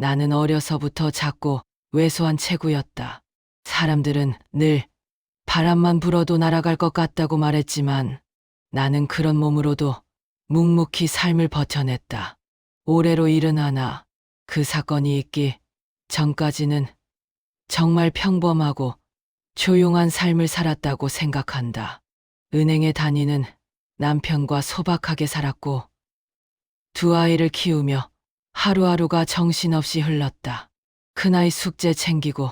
나는 어려서부터 작고 왜소한 체구였다. 사람들은 늘 바람만 불어도 날아갈 것 같다고 말했지만 나는 그런 몸으로도 묵묵히 삶을 버텨냈다. 올해로 일흔하나 그 사건이 있기 전까지는 정말 평범하고 조용한 삶을 살았다고 생각한다. 은행에 다니는 남편과 소박하게 살았고 두 아이를 키우며 하루하루가 정신없이 흘렀다. 큰아이 숙제 챙기고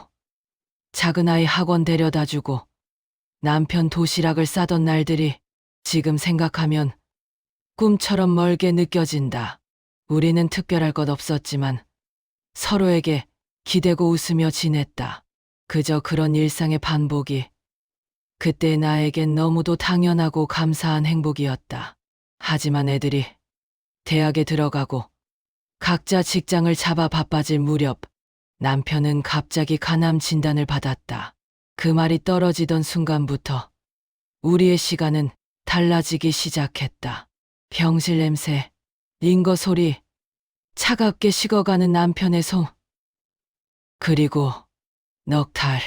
작은아이 학원 데려다 주고 남편 도시락을 싸던 날들이 지금 생각하면 꿈처럼 멀게 느껴진다. 우리는 특별할 것 없었지만 서로에게 기대고 웃으며 지냈다. 그저 그런 일상의 반복이 그때 나에겐 너무도 당연하고 감사한 행복이었다. 하지만 애들이 대학에 들어가고 각자 직장을 잡아 바빠질 무렵 남편은 갑자기 간암 진단을 받았다. 그 말이 떨어지던 순간부터 우리의 시간은 달라지기 시작했다. 병실 냄새, 링거 소리, 차갑게 식어가는 남편의 손, 그리고 넉달,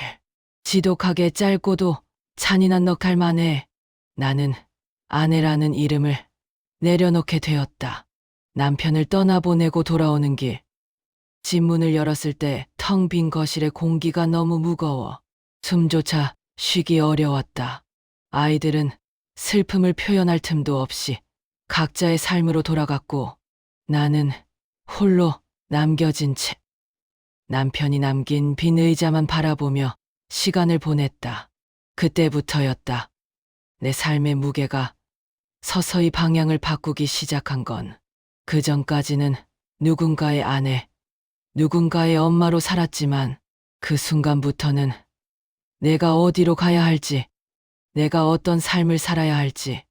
지독하게 짧고도 잔인한 넉달만에 나는 아내라는 이름을 내려놓게 되었다. 남편을 떠나보내고 돌아오는 길. 집 문을 열었을 때 텅 빈 거실의 공기가 너무 무거워 숨조차 쉬기 어려웠다. 아이들은 슬픔을 표현할 틈도 없이 각자의 삶으로 돌아갔고 나는 홀로 남겨진 채 남편이 남긴 빈 의자만 바라보며 시간을 보냈다. 그때부터였다. 내 삶의 무게가 서서히 방향을 바꾸기 시작한 건 그 전까지는 누군가의 아내, 누군가의 엄마로 살았지만 그 순간부터는 내가 어디로 가야 할지, 내가 어떤 삶을 살아야 할지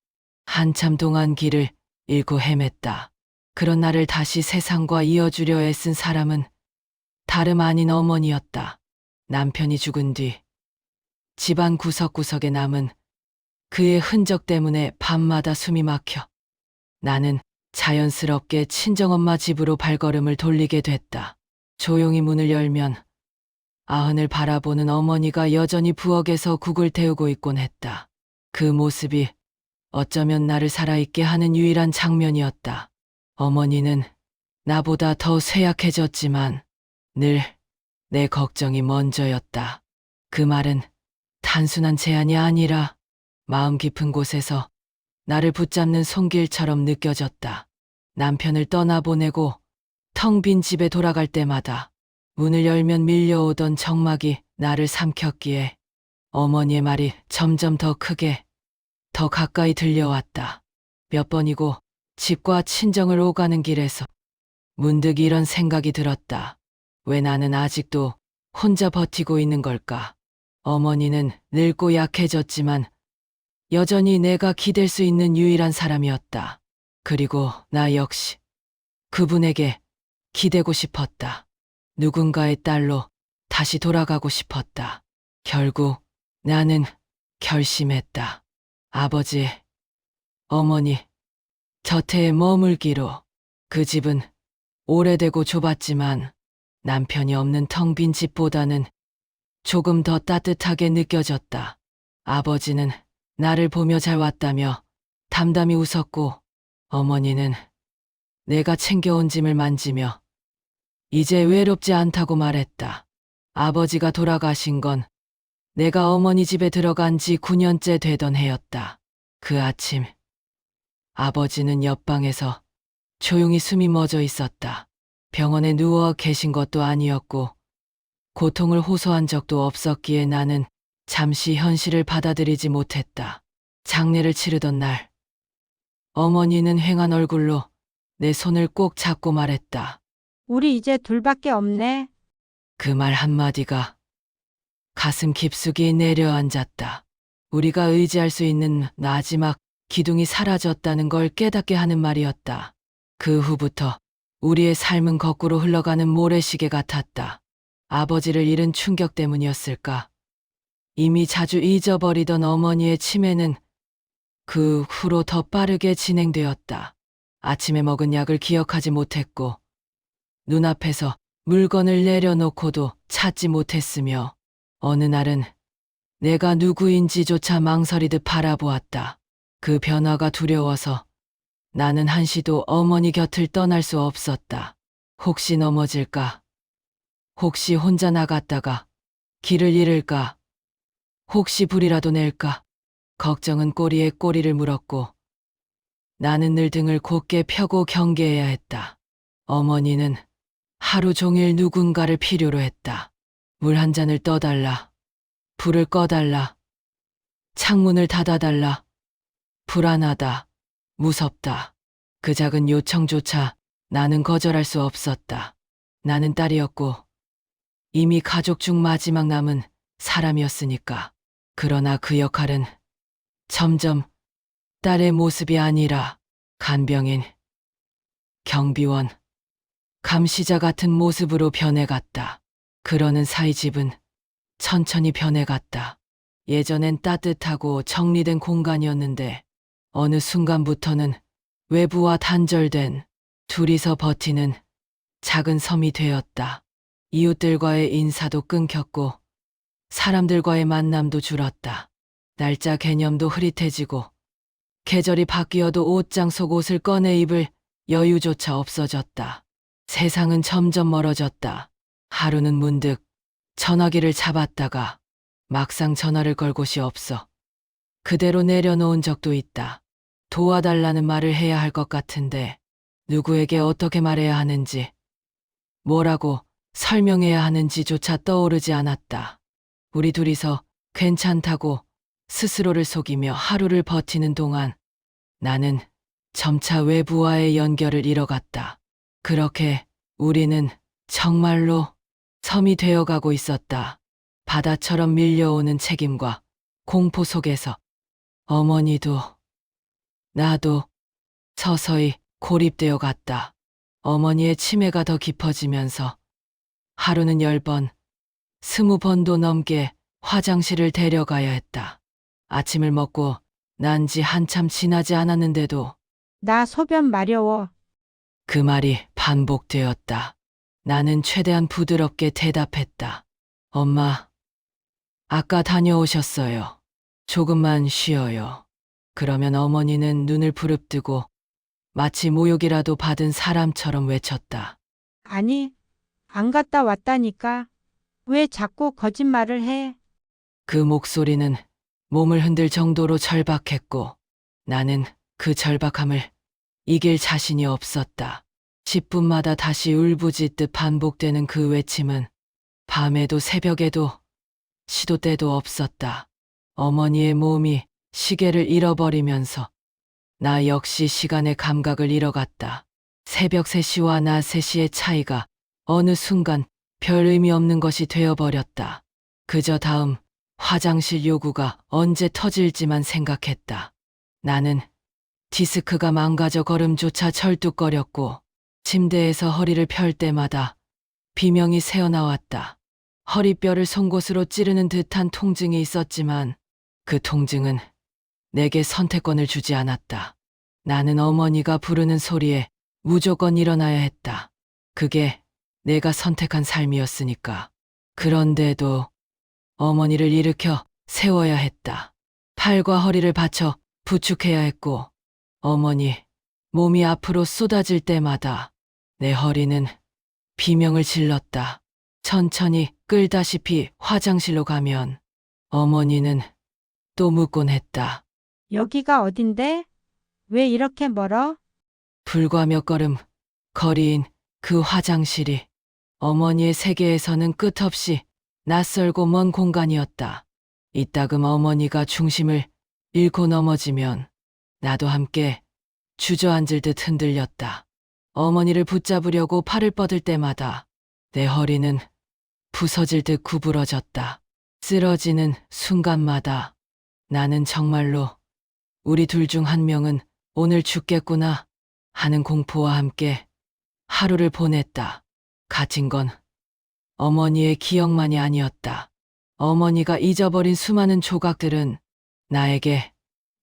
한참 동안 길을 잃고 헤맸다. 그런 나를 다시 세상과 이어주려 애쓴 사람은 다름 아닌 어머니였다. 남편이 죽은 뒤 집안 구석구석에 남은 그의 흔적 때문에 밤마다 숨이 막혀 나는 자연스럽게 친정엄마 집으로 발걸음을 돌리게 됐다. 조용히 문을 열면 아흔을 바라보는 어머니가 여전히 부엌에서 국을 태우고 있곤 했다. 그 모습이 어쩌면 나를 살아있게 하는 유일한 장면이었다. 어머니는 나보다 더 쇠약해졌지만 늘 내 걱정이 먼저였다. 그 말은 단순한 제안이 아니라 마음 깊은 곳에서 나를 붙잡는 손길처럼 느껴졌다. 남편을 떠나보내고 텅 빈 집에 돌아갈 때마다 문을 열면 밀려오던 정막이 나를 삼켰기에 어머니의 말이 점점 더 크게, 더 가까이 들려왔다. 몇 번이고 집과 친정을 오가는 길에서 문득 이런 생각이 들었다. 왜 나는 아직도 혼자 버티고 있는 걸까? 어머니는 늙고 약해졌지만 여전히 내가 기댈 수 있는 유일한 사람이었다. 그리고 나 역시 그분에게 기대고 싶었다. 누군가의 딸로 다시 돌아가고 싶었다. 결국 나는 결심했다. 아버지, 어머니, 곁에 머물기로 그 집은 오래되고 좁았지만 남편이 없는 텅 빈 집보다는 조금 더 따뜻하게 느껴졌다. 아버지는 나를 보며 잘 왔다며 담담히 웃었고 어머니는 내가 챙겨온 짐을 만지며 이제 외롭지 않다고 말했다. 아버지가 돌아가신 건 내가 어머니 집에 들어간 지 9년째 되던 해였다. 그 아침 아버지는 옆방에서 조용히 숨이 멎어 있었다. 병원에 누워 계신 것도 아니었고 고통을 호소한 적도 없었기에 나는 잠시 현실을 받아들이지 못했다. 장례를 치르던 날 어머니는 횡한 얼굴로 내 손을 꼭 잡고 말했다. 우리 이제 둘밖에 없네. 그 말 한마디가 가슴 깊숙이 내려앉았다. 우리가 의지할 수 있는 마지막 기둥이 사라졌다는 걸 깨닫게 하는 말이었다. 그 후부터 우리의 삶은 거꾸로 흘러가는 모래시계 같았다. 아버지를 잃은 충격 때문이었을까? 이미 자주 잊어버리던 어머니의 치매는 그 후로 더 빠르게 진행되었다. 아침에 먹은 약을 기억하지 못했고, 눈앞에서 물건을 내려놓고도 찾지 못했으며 어느 날은 내가 누구인지조차 망설이듯 바라보았다. 그 변화가 두려워서 나는 한시도 어머니 곁을 떠날 수 없었다. 혹시 넘어질까? 혹시 혼자 나갔다가 길을 잃을까? 혹시 불이라도 낼까? 걱정은 꼬리에 꼬리를 물었고 나는 늘 등을 곧게 펴고 경계해야 했다. 어머니는 하루 종일 누군가를 필요로 했다. 물 한 잔을 떠달라. 불을 꺼달라. 창문을 닫아달라. 불안하다. 무섭다. 그 작은 요청조차 나는 거절할 수 없었다. 나는 딸이었고 이미 가족 중 마지막 남은 사람이었으니까. 그러나 그 역할은 점점 딸의 모습이 아니라 간병인, 경비원, 감시자 같은 모습으로 변해갔다. 그러는 사이 집은 천천히 변해갔다. 예전엔 따뜻하고 정리된 공간이었는데 어느 순간부터는 외부와 단절된 둘이서 버티는 작은 섬이 되었다. 이웃들과의 인사도 끊겼고 사람들과의 만남도 줄었다. 날짜 개념도 흐릿해지고 계절이 바뀌어도 옷장 속 옷을 꺼내 입을 여유조차 없어졌다. 세상은 점점 멀어졌다. 하루는 문득 전화기를 잡았다가 막상 전화를 걸 곳이 없어. 그대로 내려놓은 적도 있다. 도와달라는 말을 해야 할 것 같은데 누구에게 어떻게 말해야 하는지, 뭐라고 설명해야 하는지조차 떠오르지 않았다. 우리 둘이서 괜찮다고 스스로를 속이며 하루를 버티는 동안 나는 점차 외부와의 연결을 잃어갔다. 그렇게 우리는 정말로 섬이 되어가고 있었다. 바다처럼 밀려오는 책임과 공포 속에서 어머니도 나도 서서히 고립되어 갔다. 어머니의 치매가 더 깊어지면서 하루는 열 번, 스무 번도 넘게 화장실을 데려가야 했다. 아침을 먹고 난 지 한참 지나지 않았는데도 나 소변 마려워. 그 말이 반복되었다. 나는 최대한 부드럽게 대답했다. 엄마, 아까 다녀오셨어요. 조금만 쉬어요. 그러면 어머니는 눈을 부릅뜨고 마치 모욕이라도 받은 사람처럼 외쳤다. 아니, 안 갔다 왔다니까. 왜 자꾸 거짓말을 해? 그 목소리는 몸을 흔들 정도로 절박했고 나는 그 절박함을 이길 자신이 없었다. 10분마다 다시 울부짖듯 반복되는 그 외침은 밤에도 새벽에도 시도 때도 없었다. 어머니의 몸이 시계를 잃어버리면서 나 역시 시간의 감각을 잃어갔다. 새벽 3시와 낮 3시의 차이가 어느 순간 별 의미 없는 것이 되어버렸다. 그저 다음 화장실 요구가 언제 터질지만 생각했다. 나는 디스크가 망가져 걸음조차 절뚝거렸고 침대에서 허리를 펼 때마다 비명이 새어나왔다. 허리뼈를 송곳으로 찌르는 듯한 통증이 있었지만 그 통증은 내게 선택권을 주지 않았다. 나는 어머니가 부르는 소리에 무조건 일어나야 했다. 그게 내가 선택한 삶이었으니까. 그런데도 어머니를 일으켜 세워야 했다. 팔과 허리를 받쳐 부축해야 했고, 어머니, 몸이 앞으로 쏟아질 때마다 내 허리는 비명을 질렀다. 천천히 끌다시피 화장실로 가면 어머니는 또 묻곤 했다. 여기가 어딘데? 왜 이렇게 멀어? 불과 몇 걸음 거리인 그 화장실이 어머니의 세계에서는 끝없이 낯설고 먼 공간이었다. 이따금 어머니가 중심을 잃고 넘어지면 나도 함께 주저앉을 듯 흔들렸다. 어머니를 붙잡으려고 팔을 뻗을 때마다 내 허리는 부서질 듯 구부러졌다. 쓰러지는 순간마다 나는 정말로 우리 둘 중 한 명은 오늘 죽겠구나 하는 공포와 함께 하루를 보냈다. 갇힌 건 어머니의 기억만이 아니었다. 어머니가 잊어버린 수많은 조각들은 나에게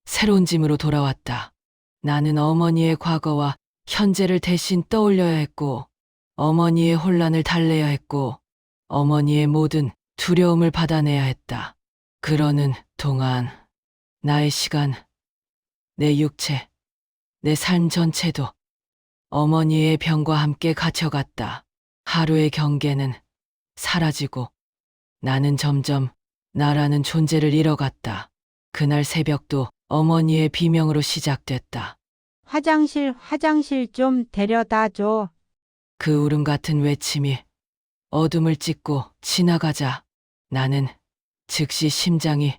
새로운 짐으로 돌아왔다. 나는 어머니의 과거와 현재를 대신 떠올려야 했고, 어머니의 혼란을 달래야 했고 어머니의 모든 두려움을 받아내야 했다. 그러는 동안 나의 시간, 내 육체, 내 삶 전체도 어머니의 병과 함께 갇혀갔다. 하루의 경계는 사라지고 나는 점점 나라는 존재를 잃어갔다. 그날 새벽도 어머니의 비명으로 시작됐다. 화장실, 화장실 좀 데려다 줘. 그 울음 같은 외침이 어둠을 찢고 지나가자 나는 즉시 심장이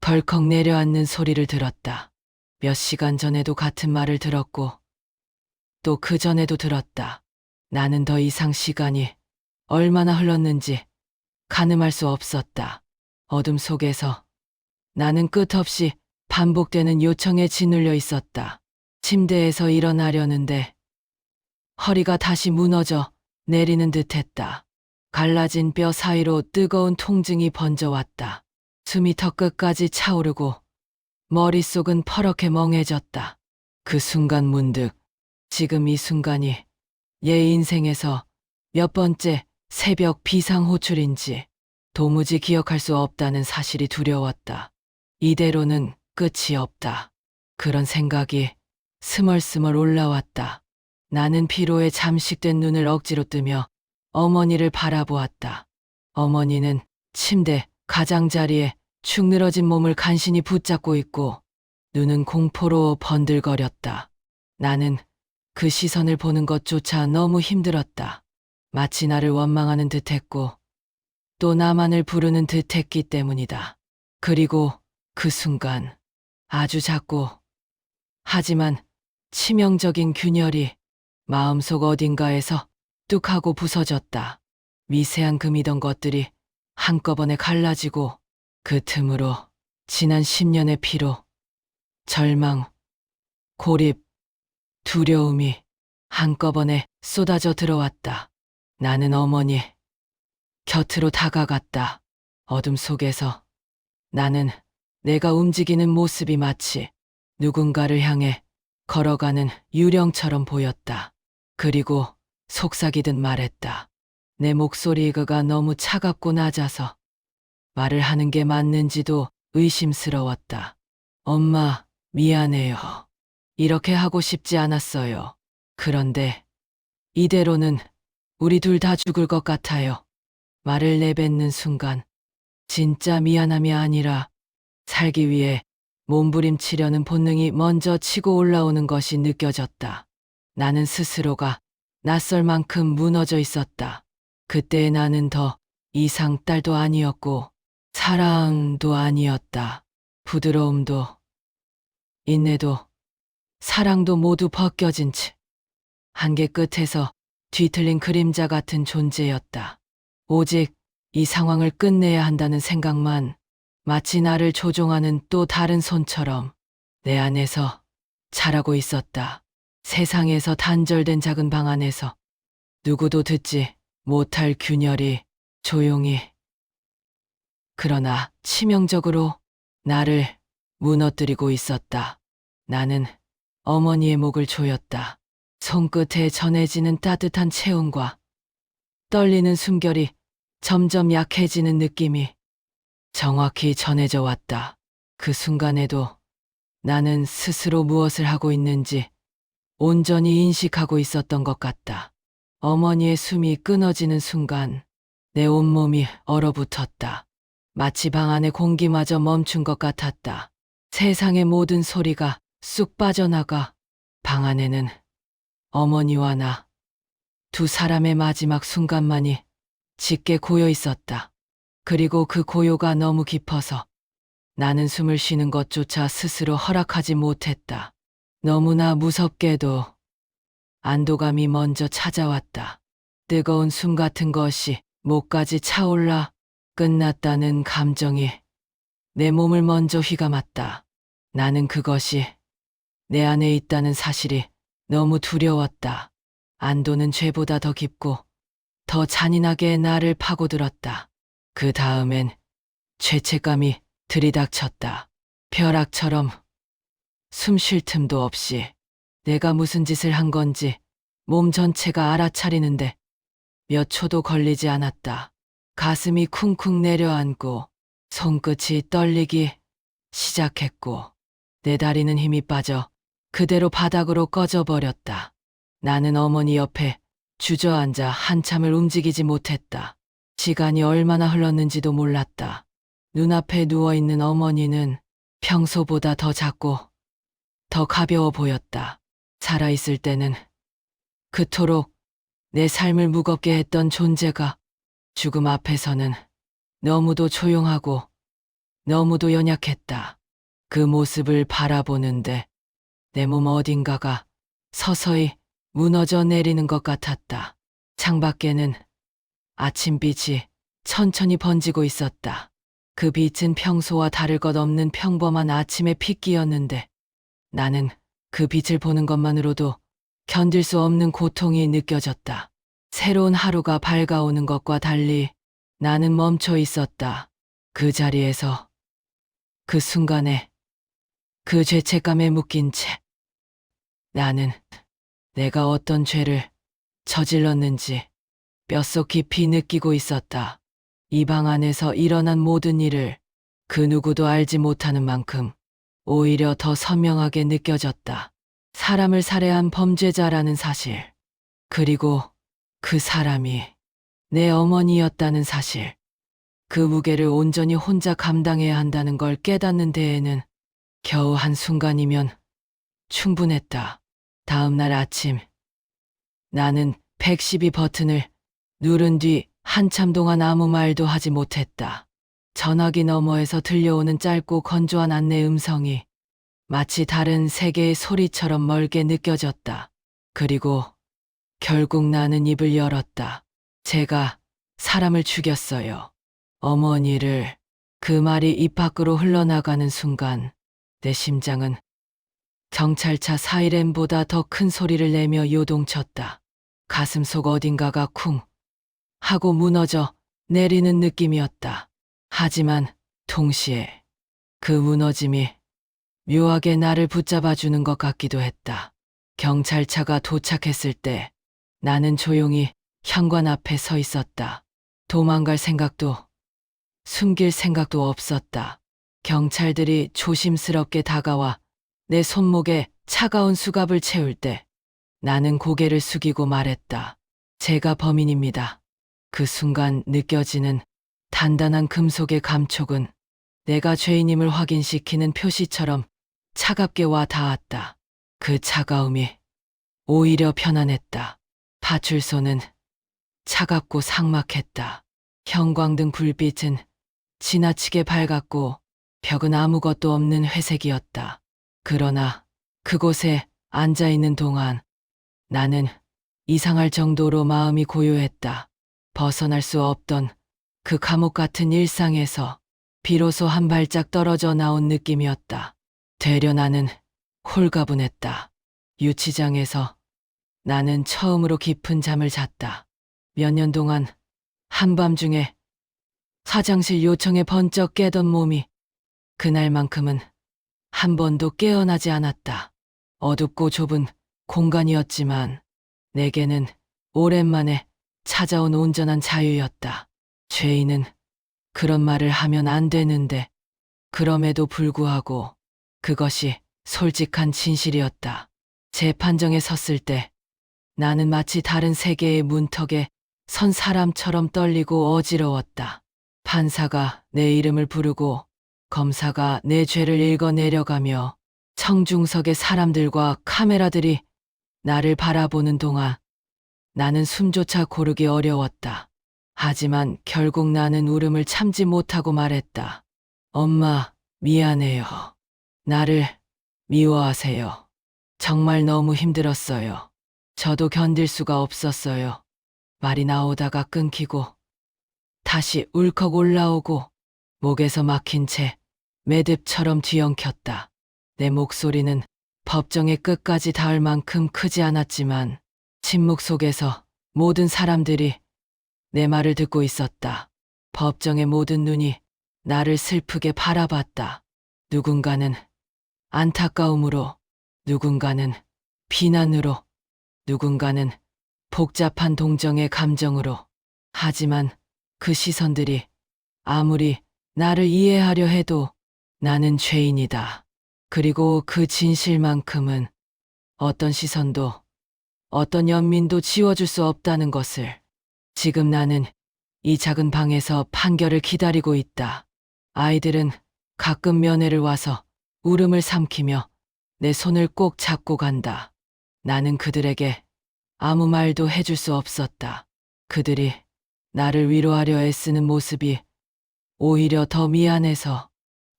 덜컥 내려앉는 소리를 들었다. 몇 시간 전에도 같은 말을 들었고 또 그 전에도 들었다. 나는 더 이상 시간이 얼마나 흘렀는지 가늠할 수 없었다. 어둠 속에서 나는 끝없이 반복되는 요청에 짓눌려 있었다. 침대에서 일어나려는데 허리가 다시 무너져 내리는 듯 했다. 갈라진 뼈 사이로 뜨거운 통증이 번져왔다. 숨이 턱 끝까지 차오르고 머릿속은 퍼렇게 멍해졌다. 그 순간 문득 지금 이 순간이 얘 인생에서 몇 번째 새벽 비상호출인지 도무지 기억할 수 없다는 사실이 두려웠다. 이대로는 끝이 없다. 그런 생각이 스멀스멀 올라왔다. 나는 피로에 잠식된 눈을 억지로 뜨며 어머니를 바라보았다. 어머니는 침대 가장자리에 축 늘어진 몸을 간신히 붙잡고 있고 눈은 공포로 번들거렸다. 나는 그 시선을 보는 것조차 너무 힘들었다. 마치 나를 원망하는 듯 했고 또 나만을 부르는 듯 했기 때문이다. 그리고 그 순간 아주 작고 하지만 치명적인 균열이 마음속 어딘가에서 뚝 하고 부서졌다. 미세한 금이던 것들이 한꺼번에 갈라지고 그 틈으로 지난 10년의 피로, 절망, 고립, 두려움이 한꺼번에 쏟아져 들어왔다. 나는 어머니 곁으로 다가갔다. 어둠 속에서 나는 내가 움직이는 모습이 마치 누군가를 향해 걸어가는 유령처럼 보였다. 그리고 속삭이듯 말했다. 내 목소리가 너무 차갑고 낮아서 말을 하는 게 맞는지도 의심스러웠다. 엄마, 미안해요. 이렇게 하고 싶지 않았어요. 그런데 이대로는 우리 둘 다 죽을 것 같아요. 말을 내뱉는 순간 진짜 미안함이 아니라 살기 위해 몸부림치려는 본능이 먼저 치고 올라오는 것이 느껴졌다. 나는 스스로가 낯설 만큼 무너져 있었다. 그때의 나는 더 이상 딸도 아니었고 사랑도 아니었다. 부드러움도 인내도 사랑도 모두 벗겨진 채 한계 끝에서 뒤틀린 그림자 같은 존재였다. 오직 이 상황을 끝내야 한다는 생각만 마치 나를 조종하는 또 다른 손처럼 내 안에서 자라고 있었다. 세상에서 단절된 작은 방 안에서 누구도 듣지 못할 균열이 조용히 그러나 치명적으로 나를 무너뜨리고 있었다. 나는 어머니의 목을 조였다. 손끝에 전해지는 따뜻한 체온과 떨리는 숨결이 점점 약해지는 느낌이 정확히 전해져 왔다. 그 순간에도 나는 스스로 무엇을 하고 있는지 온전히 인식하고 있었던 것 같다. 어머니의 숨이 끊어지는 순간 내 온몸이 얼어붙었다. 마치 방 안의 공기마저 멈춘 것 같았다. 세상의 모든 소리가 쑥 빠져나가 방 안에는 어머니와 나 두 사람의 마지막 순간만이 짙게 고여 있었다. 그리고 그 고요가 너무 깊어서 나는 숨을 쉬는 것조차 스스로 허락하지 못했다. 너무나 무섭게도 안도감이 먼저 찾아왔다. 뜨거운 숨 같은 것이 목까지 차올라 끝났다는 감정이 내 몸을 먼저 휘감았다. 나는 그것이 내 안에 있다는 사실이 너무 두려웠다. 안도는 죄보다 더 깊고 더 잔인하게 나를 파고들었다. 그 다음엔 죄책감이 들이닥쳤다. 벼락처럼 숨 쉴 틈도 없이 내가 무슨 짓을 한 건지 몸 전체가 알아차리는데 몇 초도 걸리지 않았다. 가슴이 쿵쿵 내려앉고 손끝이 떨리기 시작했고 내 다리는 힘이 빠져 그대로 바닥으로 꺼져버렸다. 나는 어머니 옆에 주저앉아 한참을 움직이지 못했다. 시간이 얼마나 흘렀는지도 몰랐다. 눈앞에 누워있는 어머니는 평소보다 더 작고 더 가벼워 보였다. 살아있을 때는 그토록 내 삶을 무겁게 했던 존재가 죽음 앞에서는 너무도 조용하고 너무도 연약했다. 그 모습을 바라보는데 내 몸 어딘가가 서서히 무너져 내리는 것 같았다. 창밖에는 아침빛이 천천히 번지고 있었다. 그 빛은 평소와 다를 것 없는 평범한 아침의 빛기였는데 나는 그 빛을 보는 것만으로도 견딜 수 없는 고통이 느껴졌다. 새로운 하루가 밝아오는 것과 달리 나는 멈춰 있었다. 그 자리에서 그 순간에 그 죄책감에 묶인 채 나는 내가 어떤 죄를 저질렀는지 뼛속 깊이 느끼고 있었다. 이 방 안에서 일어난 모든 일을 그 누구도 알지 못하는 만큼 오히려 더 선명하게 느껴졌다. 사람을 살해한 범죄자라는 사실, 그리고 그 사람이 내 어머니였다는 사실, 그 무게를 온전히 혼자 감당해야 한다는 걸 깨닫는 데에는 겨우 한 순간이면 충분했다. 다음 날 아침, 나는 112 버튼을 누른 뒤 한참 동안 아무 말도 하지 못했다. 전화기 너머에서 들려오는 짧고 건조한 안내 음성이 마치 다른 세계의 소리처럼 멀게 느껴졌다. 그리고 결국 나는 입을 열었다. 제가 사람을 죽였어요. 어머니를 그 말이 입 밖으로 흘러나가는 순간 내 심장은 경찰차 사이렌보다 더 큰 소리를 내며 요동쳤다. 가슴 속 어딘가가 쿵 하고 무너져 내리는 느낌이었다. 하지만 동시에 그 무너짐이 묘하게 나를 붙잡아 주는 것 같기도 했다. 경찰차가 도착했을 때 나는 조용히 현관 앞에 서 있었다. 도망갈 생각도 숨길 생각도 없었다. 경찰들이 조심스럽게 다가와 내 손목에 차가운 수갑을 채울 때 나는 고개를 숙이고 말했다. 제가 범인입니다. 그 순간 느껴지는 단단한 금속의 감촉은 내가 죄인임을 확인시키는 표시처럼 차갑게 와 닿았다. 그 차가움이 오히려 편안했다. 파출소는 차갑고 삭막했다. 형광등 불빛은 지나치게 밝았고 벽은 아무것도 없는 회색이었다. 그러나 그곳에 앉아 있는 동안 나는 이상할 정도로 마음이 고요했다. 벗어날 수 없던 그 감옥 같은 일상에서 비로소 한 발짝 떨어져 나온 느낌이었다. 되려 나는 홀가분했다. 유치장에서 나는 처음으로 깊은 잠을 잤다. 몇 년 동안 한밤중에 화장실 요청에 번쩍 깨던 몸이 그날만큼은 한 번도 깨어나지 않았다. 어둡고 좁은 공간이었지만 내게는 오랜만에 찾아온 온전한 자유였다. 죄인은 그런 말을 하면 안 되는데 그럼에도 불구하고 그것이 솔직한 진실이었다. 재판정에 섰을 때 나는 마치 다른 세계의 문턱에 선 사람처럼 떨리고 어지러웠다. 판사가 내 이름을 부르고 검사가 내 죄를 읽어 내려가며 청중석의 사람들과 카메라들이 나를 바라보는 동안 나는 숨조차 고르기 어려웠다. 하지만 결국 나는 울음을 참지 못하고 말했다. 엄마, 미안해요. 나를 미워하세요. 정말 너무 힘들었어요. 저도 견딜 수가 없었어요. 말이 나오다가 끊기고 다시 울컥 올라오고 목에서 막힌 채 매듭처럼 뒤엉켰다. 내 목소리는 법정의 끝까지 닿을 만큼 크지 않았지만 침묵 속에서 모든 사람들이 내 말을 듣고 있었다. 법정의 모든 눈이 나를 슬프게 바라봤다. 누군가는 안타까움으로, 누군가는 비난으로, 누군가는 복잡한 동정의 감정으로. 하지만 그 시선들이 아무리 나를 이해하려 해도 나는 죄인이다. 그리고 그 진실만큼은 어떤 시선도 어떤 연민도 지워줄 수 없다는 것을 지금 나는 이 작은 방에서 판결을 기다리고 있다. 아이들은 가끔 면회를 와서 울음을 삼키며 내 손을 꼭 잡고 간다. 나는 그들에게 아무 말도 해줄 수 없었다. 그들이 나를 위로하려 애쓰는 모습이 오히려 더 미안해서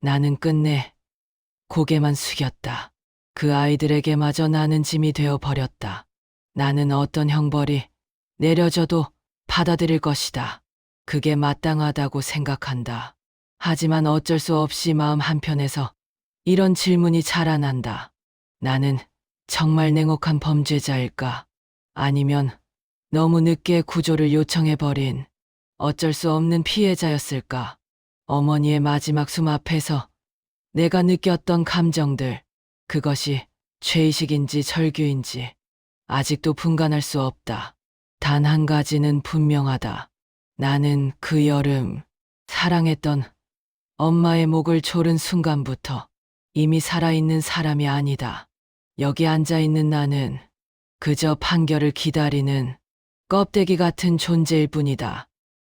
나는 끝내 고개만 숙였다. 그 아이들에게마저 나는 짐이 되어 버렸다. 나는 어떤 형벌이 내려져도 받아들일 것이다. 그게 마땅하다고 생각한다. 하지만 어쩔 수 없이 마음 한편에서 이런 질문이 자라난다. 나는 정말 냉혹한 범죄자일까? 아니면 너무 늦게 구조를 요청해버린 어쩔 수 없는 피해자였을까? 어머니의 마지막 숨 앞에서 내가 느꼈던 감정들, 그것이 죄의식인지 절규인지 아직도 분간할 수 없다. 단 한 가지는 분명하다. 나는 그 여름 사랑했던 엄마의 목을 조른 순간부터 이미 살아있는 사람이 아니다. 여기 앉아 있는 나는 그저 판결을 기다리는 껍데기 같은 존재일 뿐이다.